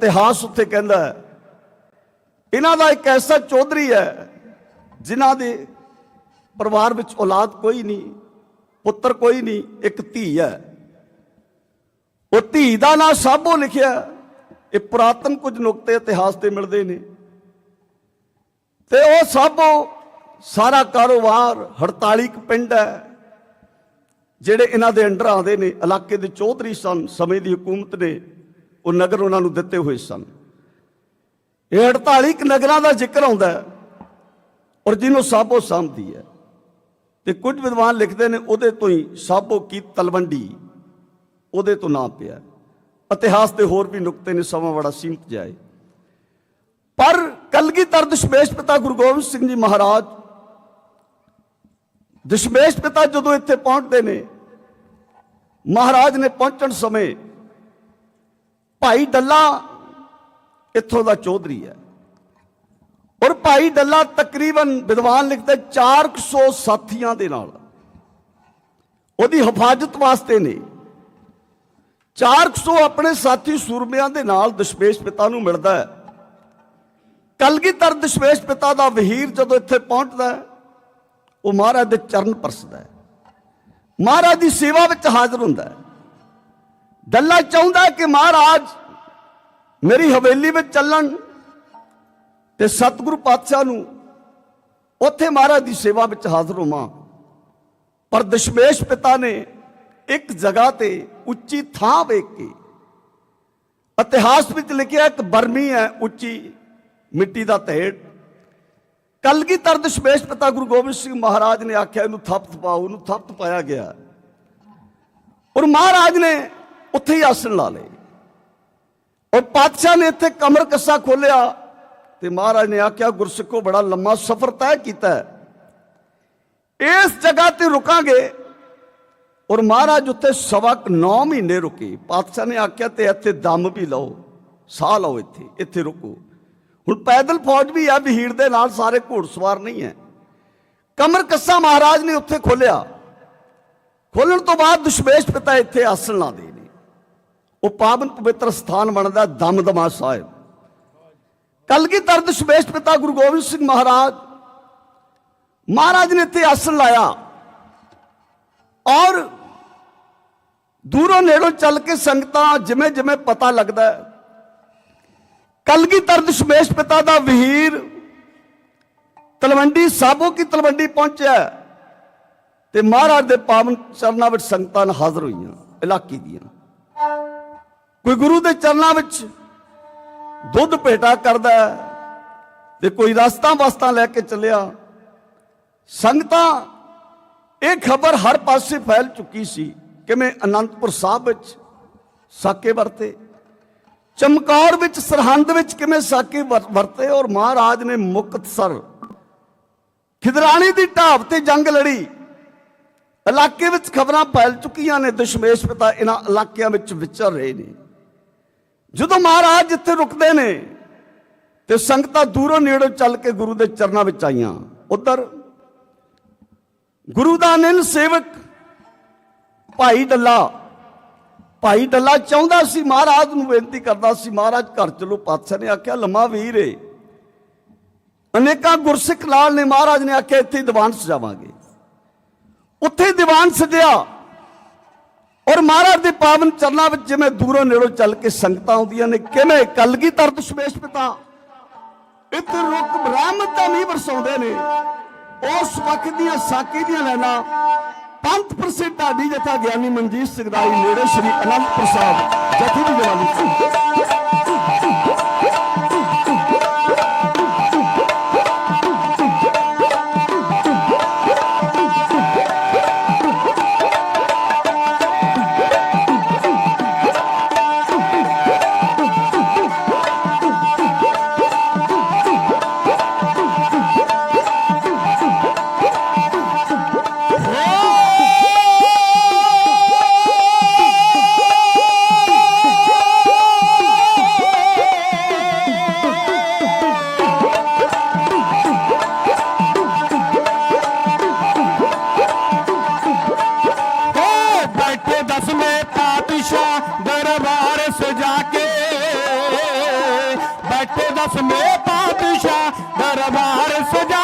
ਇਤਿਹਾਸ ਉੱਥੇ ਕਹਿੰਦਾ ਹੈ। ਇਹਨਾਂ ਦਾ ਇੱਕ ਐਸਾ ਚੌਧਰੀ ਹੈ, ਜਿਨ੍ਹਾਂ ਦੇ ਪਰਿਵਾਰ ਵਿੱਚ ਔਲਾਦ ਕੋਈ ਨਹੀਂ, ਪੁੱਤਰ ਕੋਈ ਨਹੀਂ, ਇੱਕ ਧੀ ਹੈ। ਉਹ ਧੀ ਦਾ ਨਾਂ ਸਾਬੋ ਲਿਖਿਆ ਇਹ ਪੁਰਾਤਨ ਕੁਝ ਨੁਕਤੇ ਇਤਿਹਾਸ ਤੇ ਮਿਲਦੇ ਨੇ। ਤੇ ਉਹ ਸਾਬੋ ਸਾਰਾ ਕਾਰੋਬਾਰ 48 ਪਿੰਡ ਹੈ, ਜਿਹੜੇ ਇਹਨਾਂ ਦੇ ਅੰਡਰ ਆਉਂਦੇ ਨੇ, ਇਲਾਕੇ ਦੇ ਚੌਧਰੀ ਸਨ, ਸਮੇਂ ਦੀ ਹਕੂਮਤ ਨੇ। ਉਹ ਨਗਰ ਉਹਨਾਂ ਨੂੰ ਦਿੱਤੇ ਹੋਏ ਸਨ। ਇਹ 48 ਕੁ ਨਗਰਾਂ ਦਾ ਜ਼ਿਕਰ ਆਉਂਦਾ ਔਰ ਜਿਹਨੂੰ ਸਾਬੋ ਸਾਂਭਦੀ ਹੈ। ਤੇ ਕੁਝ ਵਿਦਵਾਨ ਲਿਖਦੇ ਨੇ ਉਹਦੇ ਤੋਂ ਹੀ ਸਾਬੋ ਕੀ ਤਲਵੰਡੀ ਉਹਦੇ ਤੋਂ ਨਾਂ ਪਿਆ। ਇਤਿਹਾਸ ਦੇ ਹੋਰ ਵੀ ਨੁਕਤੇ ਨੇ, ਸਮਾਂ ਬੜਾ ਸੀਮਤ ਜਾਏ ਪਰ ਕਲਗੀਧਰ ਦਸ਼ਮੇਸ਼ ਪਿਤਾ ਗੁਰੂ ਗੋਬਿੰਦ ਸਿੰਘ ਜੀ ਮਹਾਰਾਜ ਦਸ਼ਮੇਸ਼ ਪਿਤਾ ਜਦੋਂ ਇੱਥੇ ਪਹੁੰਚਦੇ ਨੇ, ਮਹਾਰਾਜ ਨੇ ਪਹੁੰਚਣ ਸਮੇਂ ਭਾਈ ਡੱਲਾ ਇੱਥੋਂ ਦਾ ਚੌਧਰੀ ਹੈ। ਔਰ ਭਾਈ ਡੱਲਾ ਤਕਰੀਬਨ ਵਿਦਵਾਨ ਲਿਖਦੇ 400 ਸਾਥੀਆਂ ਦੇ ਨਾਲ ਉਹਦੀ ਹਿਫਾਜ਼ਤ ਵਾਸਤੇ ਨੇ। 400 ਆਪਣੇ ਸਾਥੀ ਸੂਰਮਿਆਂ ਦੇ ਨਾਲ ਦਸ਼ਮੇਸ਼ ਪਿਤਾ ਨੂੰ ਮਿਲਦਾ ਹੈ। ਕਲਗੀਧਰ ਦਸ਼ਮੇਸ਼ ਪਿਤਾ ਦਾ ਵਹੀਰ ਜਦੋਂ ਇੱਥੇ ਪਹੁੰਚਦਾ ਉਹ ਮਹਾਰਾਜ ਦੇ ਚਰਨ ਪਰਸਦਾ ਹੈ। ਮਹਾਰਾਜ ਦੀ ਸੇਵਾ ਵਿੱਚ ਹਾਜ਼ਰ ਹੁੰਦਾ ਹੈ। ਡੱਲਾ ਚਾਹੁੰਦਾ ਕਿ ਮਹਾਰਾਜ ਮੇਰੀ ਹਵੇਲੀ ਵਿੱਚ ਚੱਲਣ ਤੇ ਸਤਿਗੁਰੂ ਪਾਤਸ਼ਾਹ ਨੂੰ ਉੱਥੇ ਮਹਾਰਾਜ ਦੀ ਸੇਵਾ ਵਿੱਚ ਹਾਜ਼ਰ ਹੋਵਾਂ। ਪਰ ਦਸ਼ਮੇਸ਼ ਪਿਤਾ ਨੇ ਇੱਕ ਜਗ੍ਹਾ ਤੇ ਉੱਚੀ ਥਾਂ ਵੇਖ ਕੇ ਇਤਿਹਾਸ ਵਿੱਚ ਲਿਖਿਆ ਇੱਕ ਬਰਮੀ ਹੈ ਉੱਚੀ ਮਿੱਟੀ ਦਾ ਢੇਰ। ਕਲਗੀਧਰ ਦਸ਼ਮੇਸ਼ ਪਿਤਾ ਗੁਰੂ ਗੋਬਿੰਦ ਸਿੰਘ ਮਹਾਰਾਜ ਨੇ ਆਖਿਆ, ਇਹਨੂੰ ਥੱਪ ਪਾਓ ਇਹਨੂੰ ਥੱਪ ਪਾਇਆ ਗਿਆ ਔਰ ਮਹਾਰਾਜ ਨੇ ਉੱਥੇ ਹੀ ਆਸਣ ਲਾ ਲਏ ਔਰ ਪਾਤਸ਼ਾਹ ਨੇ ਇੱਥੇ ਕਮਰ ਕੱਸਾ ਖੋਲਿਆ ਤੇ ਮਹਾਰਾਜ ਨੇ ਆਖਿਆ ਗੁਰਸਿੱਖੋ ਬੜਾ ਲੰਮਾ ਸਫ਼ਰ ਤੈਅ ਕੀਤਾ ਹੈ ਇਸ ਜਗ੍ਹਾ ਤੇ ਰੁਕਾਂਗੇ ਔਰ ਮਹਾਰਾਜ ਉੱਥੇ ਸਵਾ ਕੁ 9 ਮਹੀਨੇ ਰੁਕੇ ਪਾਤਸ਼ਾਹ ਨੇ ਆਖਿਆ ਤੇ ਇੱਥੇ ਦਮ ਵੀ ਲਓ ਸਾਹ ਲਓ ਇੱਥੇ ਇੱਥੇ ਰੁਕੋ ਹੁਣ ਪੈਦਲ ਫੌਜ ਵੀ ਆ ਵਹੀੜ ਦੇ ਨਾਲ ਸਾਰੇ ਘੋੜਸਵਾਰ ਨਹੀਂ ਹੈ ਕਮਰ ਕੱਸਾ ਮਹਾਰਾਜ ਨੇ ਉੱਥੇ ਖੋਲਿਆ ਖੋਲਣ ਤੋਂ ਬਾਅਦ ਦਸ਼ਮੇਸ਼ ਪਿਤਾ ਇੱਥੇ ਆਸਣ ਲਾਉਂਦੇ ਨੇ ਉਹ ਪਾਵਨ ਪਵਿੱਤਰ ਸਥਾਨ ਬਣਦਾ ਦਮਦਮਾ ਸਾਹਿਬ। ਕਲਗੀਧਰ ਦਸ਼ਮੇਸ਼ ਪਿਤਾ ਗੁਰੂ ਗੋਬਿੰਦ ਸਿੰਘ ਮਹਾਰਾਜ ਮਹਾਰਾਜ ਨੇ ਇੱਥੇ ਆਸਣ ਲਾਇਆ ਔਰ ਦੂਰੋਂ ਨੇੜੋਂ ਚੱਲ ਕੇ ਸੰਗਤਾਂ ਜਿਵੇਂ ਜਿਵੇਂ ਪਤਾ ਲੱਗਦਾ ਹੈ। ਕਲਗੀਧਰ ਦਸ਼ਮੇਸ਼ ਪਿਤਾ ਦਾ ਵਹੀਰ ਤਲਵੰਡੀ ਸਾਬੋ ਕੀ ਤਲਵੰਡੀ ਪਹੁੰਚਿਆ ਤੇ ਮਹਾਰਾਜ ਦੇ ਪਾਵਨ ਚਰਨਾਂ ਵਿੱਚ ਸੰਗਤਾਂ ਨਾਲ ਹਾਜ਼ਰ ਹੋਈਆਂ, ਇਲਾਕੇ ਦੀਆਂ। ਕੋਈ ਗੁਰੂ ਦੇ ਚਰਨਾਂ ਵਿੱਚ ਦੁੱਧ ਭੇਟਾ ਕਰਦਾ ਹੈ ਤੇ ਕੋਈ ਰਸਤਾ ਵਸਤਾਂ ਲੈ ਕੇ ਚੱਲਿਆ। ਸੰਗਤਾਂ, ਇਹ ਖਬਰ ਹਰ ਪਾਸੇ ਫੈਲ ਚੁੱਕੀ ਸੀ ਕਿਵੇਂ ਅਨੰਦਪੁਰ ਸਾਹਿਬ ਵਿੱਚ ਸਾਕੇ ਵਰਤੇ। ਚਮਕੌਰ ਵਿੱਚ, ਸਰਹੰਦ ਵਿੱਚ ਕਿਵੇਂ ਸਾਕੇ ਵਰ- ਵਰਤੇ ਔਰ ਮਹਾਰਾਜ ਨੇ ਮੁਕਤਸਰ ਖਿਦਰਾਣੀ ਦੀ ਢਾਬ ਤੇ ਜੰਗ ਲੜੀ। ਇਲਾਕੇ ਵਿੱਚ ਖਬਰਾਂ ਫੈਲ ਚੁੱਕੀਆਂ ਨੇ, ਦਸ਼ਮੇਸ਼ ਪਿਤਾ ਇਹਨਾਂ ਇਲਾਕਿਆਂ ਵਿੱਚ ਵਿਚਰ ਰਹੇ ਨੇ। ਜਦੋਂ ਮਹਾਰਾਜ ਜਿੱਥੇ ਰੁਕਦੇ ਨੇ ਤੇ ਸੰਗਤਾਂ ਦੂਰੋਂ ਨੇੜੋਂ ਚੱਲ ਕੇ ਗੁਰੂ ਦੇ ਚਰਨਾਂ ਵਿੱਚ ਆਈਆਂ। ਉਧਰ ਗੁਰੂ ਦਾ ਨਿਲ ਸੇਵਕ ਭਾਈ ਡੱਲਾ ਭਾਈ ਡੱਲਾ ਚਾਹੁੰਦਾ ਸੀ, ਮਹਾਰਾਜ ਨੂੰ ਬੇਨਤੀ ਕਰਦਾ ਸੀ, ਮਹਾਰਾਜ ਘਰ ਚਲੋ ਪਾਤਸ਼ਾਹ ਨੇ, ਆਖਿਆ ਲੰਮਾ ਵੀਰ ਏ। ਅਨੇਕਾਂ ਗੁਰਸਿੱਖ ਲਾਲ ਨੇ ਮਹਾਰਾਜ ਨੇ ਆਖਿਆ, ਇੱਥੇ ਦੀਵਾਨ ਸਜਾਵਾਂਗੇ। ਉੱਥੇ ਦੀਵਾਨ ਸਜਿਆ। ਔਰ ਮਹਾਰਾਜ ਦੇ ਪਾਵਨ ਚਰਨਾਂ ਵਿੱਚ ਜਿਵੇਂ ਦੂਰੋਂ ਨੇੜੋਂ ਚੱਲ ਕੇ ਸੰਗਤਾਂ ਆਉਂਦੀਆਂ ਨੇ, ਕਿਵੇਂ ਕਲਗੀਧਰ ਦਸ਼ਮੇਸ਼ ਪਿਤਾ, ਇੱਥੇ ਰੁੱਖ ਬ੍ਰਾਹਮਣ ਤਾਂ ਨਹੀਂ ਵਰਸਾਉਂਦੇ ਨੇ। ਉਸ ਵਕਤ ਦੀਆਂ ਸਾਕੀ ਦੀਆਂ ਲੈਣਾ ਪੰਥ ਪ੍ਰਸਿੱਧ ਢਾਡੀ ਜਥਾ ਗਿਆਨੀ ਮਨਜੀਤ ਸਿੰਘ ਦਾ ਨੇੜੇ ਸ੍ਰੀ ਅਨੰਦਪੁਰ ਸਾਹਿਬ ਜਥੀ ਦੀ ਸੀ दस में पातशाह दरबार सजा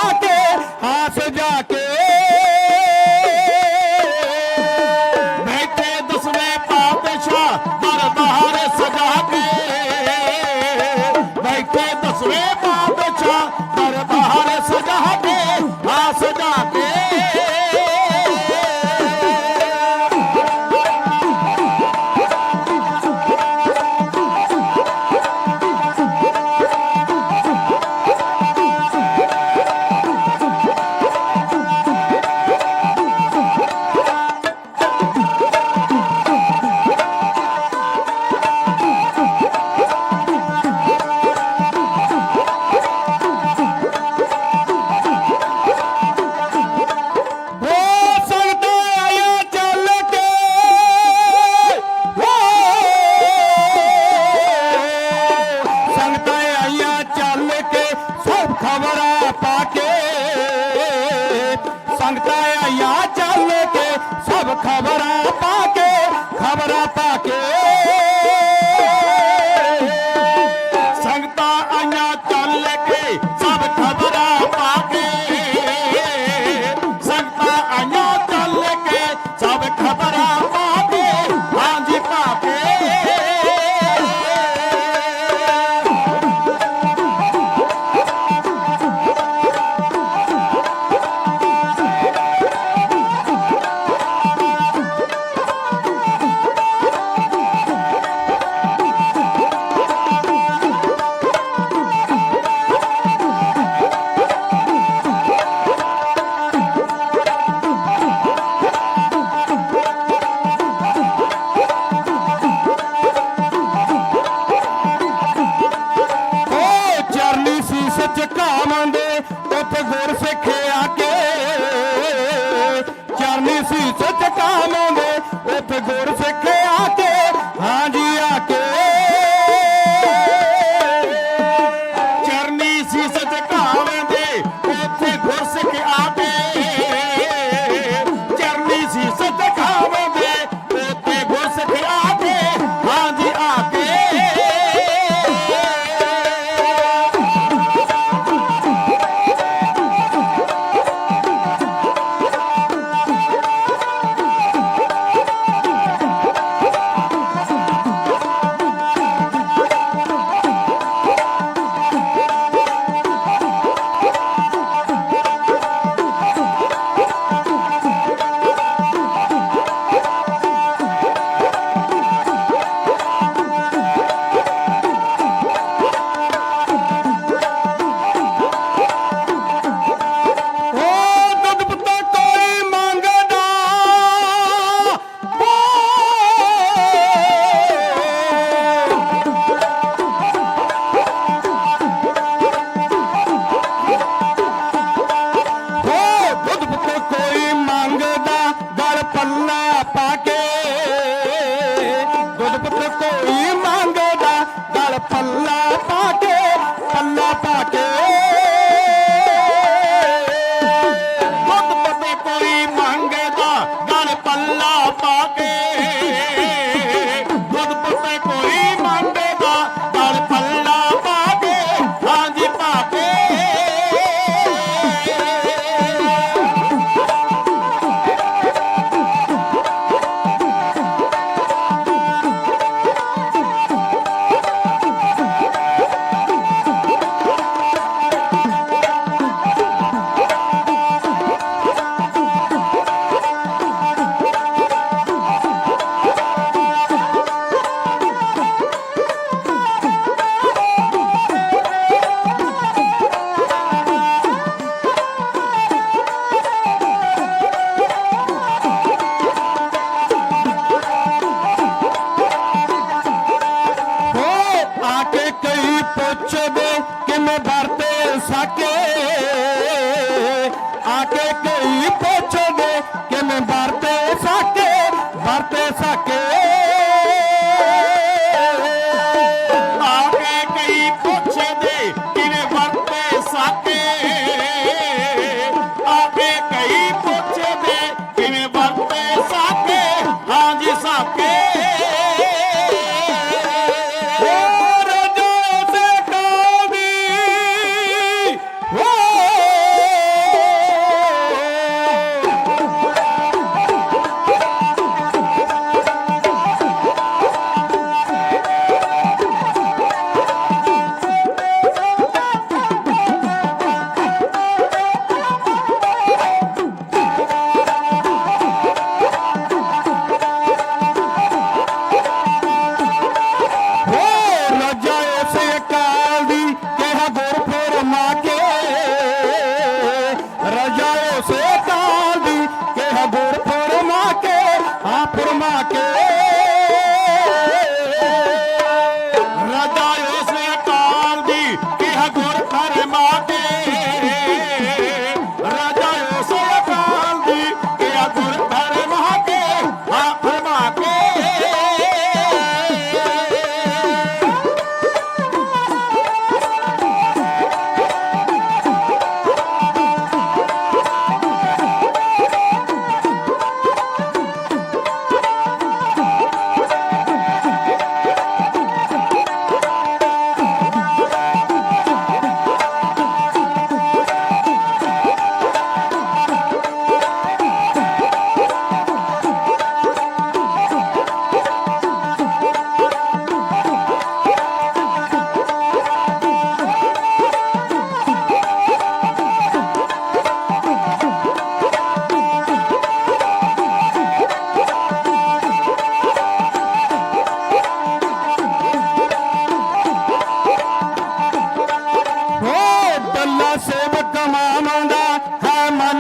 ਜਾਵਾਂਗੇ ਉੱਥੇ ਗੁਰ ਸਿੱਖ ਆ ਕੇ ਹਾਂ ਜੀ ਆ ਕੇ। ਚਰਨੀ ਸੀ ਸਜਕਾਵੇਂ ਦੇ ਉੱਥੇ ਗੁਰ ਸਿੱਖ ਆ ਕੇ। ਚਰਨੀ ਸੀ ਸਜ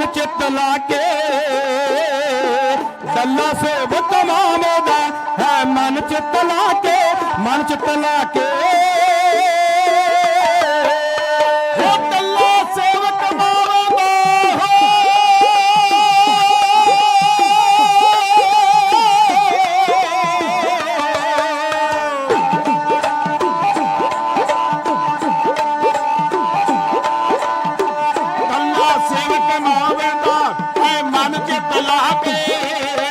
ਹੈ ਮਨ ਚਿੱਤ ਲਾ ਕੇ ਬੱਲਾ ਸੇਵਕ ਮਾਮੰਦਾ ਹੈ ਮਨ ਚਿੱਤ ਲਾ ਕੇ। ਕੱਲਾ ਸੇਵਕ ਮਾਵੇਂਦਾ ਐ ਮਨ ਚ ਲਾ ਕੇ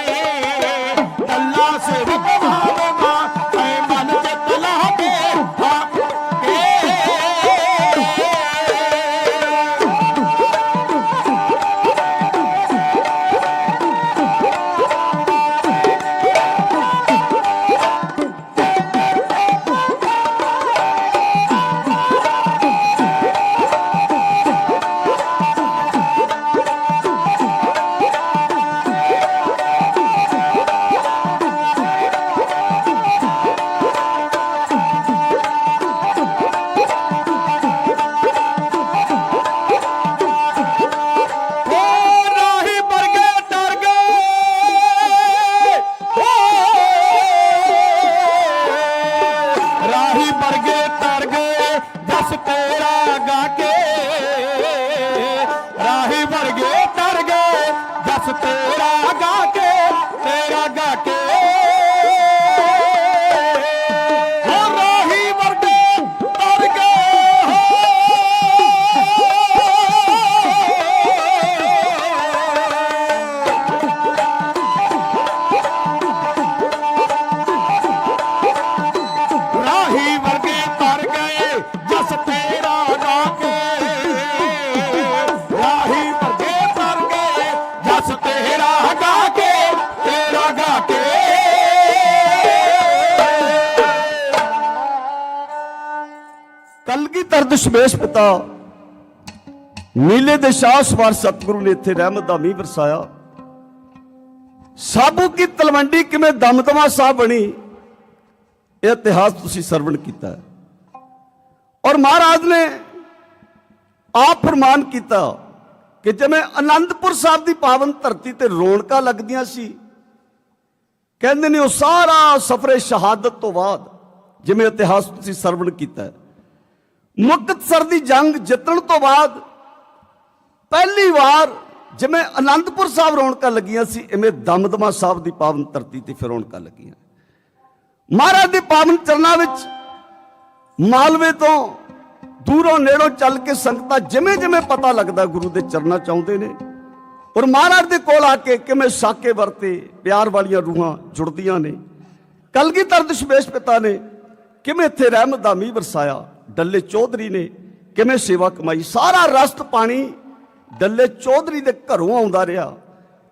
ਕਲਗੀਧਰ ਦਸ਼ਮੇਸ਼ ਪਿਤਾ ਨੀਲੇ ਦੇ ਸ਼ਾਹ ਸਵਾਰ ਸਤਿਗੁਰੂ ਨੇ ਇੱਥੇ ਰਹਿਮਤ ਦਾ ਮੀਂਹ ਵਰਸਾਇਆ ਸਾਬੂ ਕੀ ਤਲਵੰਡੀ ਕਿਵੇਂ ਦਮਦਮਾ ਸਾਹਿਬ ਬਣੀ ਇਹ ਇਤਿਹਾਸ ਤੁਸੀਂ ਸਰਵਣ ਕੀਤਾ ਹੈ। ਔਰ ਮਹਾਰਾਜ ਨੇ ਆਪ ਫਰਮਾਨ ਕੀਤਾ ਕਿ ਜਿਵੇਂ ਅਨੰਦਪੁਰ ਸਾਹਿਬ ਦੀ ਪਾਵਨ ਧਰਤੀ ਤੇ ਰੌਣਕਾਂ ਲੱਗਦੀਆਂ ਸੀ, ਕਹਿੰਦੇ ਨੇ ਉਹ ਸਾਰਾ ਸਫਰੇ ਸ਼ਹਾਦਤ ਤੋਂ ਬਾਅਦ ਜਿਵੇਂ ਇਤਿਹਾਸ ਤੁਸੀਂ ਸਰਵਣ ਕੀਤਾ ਹੈ। ਮੁਕਤਸਰ ਦੀ ਜੰਗ ਜਿੱਤਣ ਤੋਂ ਬਾਅਦ ਪਹਿਲੀ ਵਾਰ ਜਿਵੇਂ ਅਨੰਦਪੁਰ ਸਾਹਿਬ ਰੌਣਕਾਂ ਲੱਗੀਆਂ ਸੀ, ਇਵੇਂ ਦਮਦਮਾ ਸਾਹਿਬ ਦੀ ਪਾਵਨ ਧਰਤੀ ਤੇ ਫਿਰ ਰੌਣਕਾਂ ਲੱਗੀਆਂ। ਮਹਾਰਾਜ ਦੇ ਪਾਵਨ ਚਰਨਾਂ ਵਿੱਚ ਮਾਲਵੇ ਤੋਂ ਦੂਰੋਂ ਨੇੜੋਂ ਚੱਲ ਕੇ ਸੰਗਤਾਂ ਜਿਵੇਂ ਜਿਵੇਂ ਪਤਾ ਲੱਗਦਾ ਗੁਰੂ ਦੇ ਚਰਨਾਂ ਚ ਆਉਂਦੇ ਨੇ ਔਰ ਮਹਾਰਾਜ ਦੇ ਕੋਲ ਆ ਕੇ ਕਿਵੇਂ ਸਾਕੇ ਵਰਤੇ, ਪਿਆਰ ਵਾਲੀਆਂ ਰੂਹਾਂ ਜੁੜਦੀਆਂ ਨੇ। ਕਲਗੀਧਰ ਦਸ਼ਮੇਸ਼ ਪਿਤਾ ਨੇ ਕਿਵੇਂ ਇੱਥੇ ਰਹਿਮਤ ਦਾ ਮੀਂਹ ਵਰਸਾਇਆ ਡੱਲੇ ਚੌਧਰੀ ਨੇ ਕਿਵੇਂ ਸੇਵਾ ਕਮਾਈ? ਸਾਰਾ ਰਸਤ ਪਾਣੀ ਡੱਲੇ ਚੌਧਰੀ ਦੇ ਘਰੋਂ ਆਉਂਦਾ ਰਿਹਾ।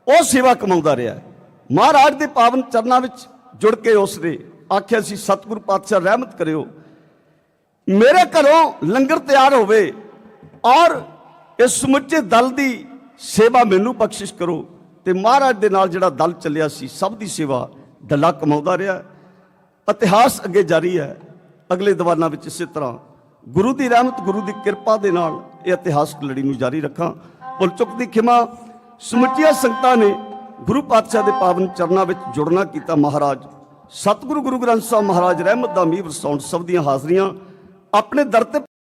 ਉਹ ਸੇਵਾ ਕਮਾਉਂਦਾ ਰਿਹਾ। ਮਹਾਰਾਜ ਦੇ ਪਾਵਨ ਚਰਨਾਂ ਵਿੱਚ ਜੁੜ ਕੇ ਉਸ ਨੇ ਆਖਿਆ ਸੀ, ਸਤਿਗੁਰੂ ਪਾਤਸ਼ਾਹ, ਰਹਿਮਤ ਕਰਿਓ। ਮੇਰੇ ਘਰੋਂ ਲੰਗਰ ਤਿਆਰ ਹੋਵੇ ਔਰ ਇਸ ਸਮੁੱਚੇ ਦਲ ਦੀ ਸੇਵਾ ਮੈਨੂੰ ਬਖਸ਼ਿਸ਼ ਕਰੋ। ਤੇ ਮਹਾਰਾਜ ਦੇ ਨਾਲ ਜਿਹੜਾ ਦਲ ਚੱਲਿਆ ਸੀ, ਸਭ ਦੀ ਸੇਵਾ ਡੱਲਾ ਕਮਾਉਂਦਾ ਰਿਹਾ। ਇਤਿਹਾਸ ਅੱਗੇ ਜਾਰੀ ਹੈ। ਅਗਲੇ ਦੀਵਾਨਾਂ ਵਿੱਚ ਇਸੇ ਤਰ੍ਹਾਂ ਗੁਰੂ ਦੀ ਰਹਿਮਤ, ਗੁਰੂ ਦੀ ਕਿਰਪਾ ਦੇ ਨਾਲ ਇਹ ਇਤਿਹਾਸਕ ਲੜੀ ਨੂੰ ਜਾਰੀ ਰੱਖਾਂ। ਭੁੱਲ ਚੁੱਕ ਦੀ ਖਿਮਾ, ਸਮੁੱਚੀਆਂ ਸੰਗਤਾਂ ਨੇ ਗੁਰੂ ਪਾਤਸ਼ਾਹ ਦੇ ਪਾਵਨ ਚਰਨਾਂ ਵਿੱਚ ਜੁੜਨਾ ਕੀਤਾ ਮਹਾਰਾਜ। ਸਤਿਗੁਰੂ ਗੁਰੂ ਗ੍ਰੰਥ ਸਾਹਿਬ ਮਹਾਰਾਜ ਰਹਿਮਤ ਦਾ ਮੀਂਹ ਵਰਸਾਉਣ ਸਭ ਦੀਆਂ ਹਾਜ਼ਰੀਆਂ ਆਪਣੇ ਦਰ ਤੇ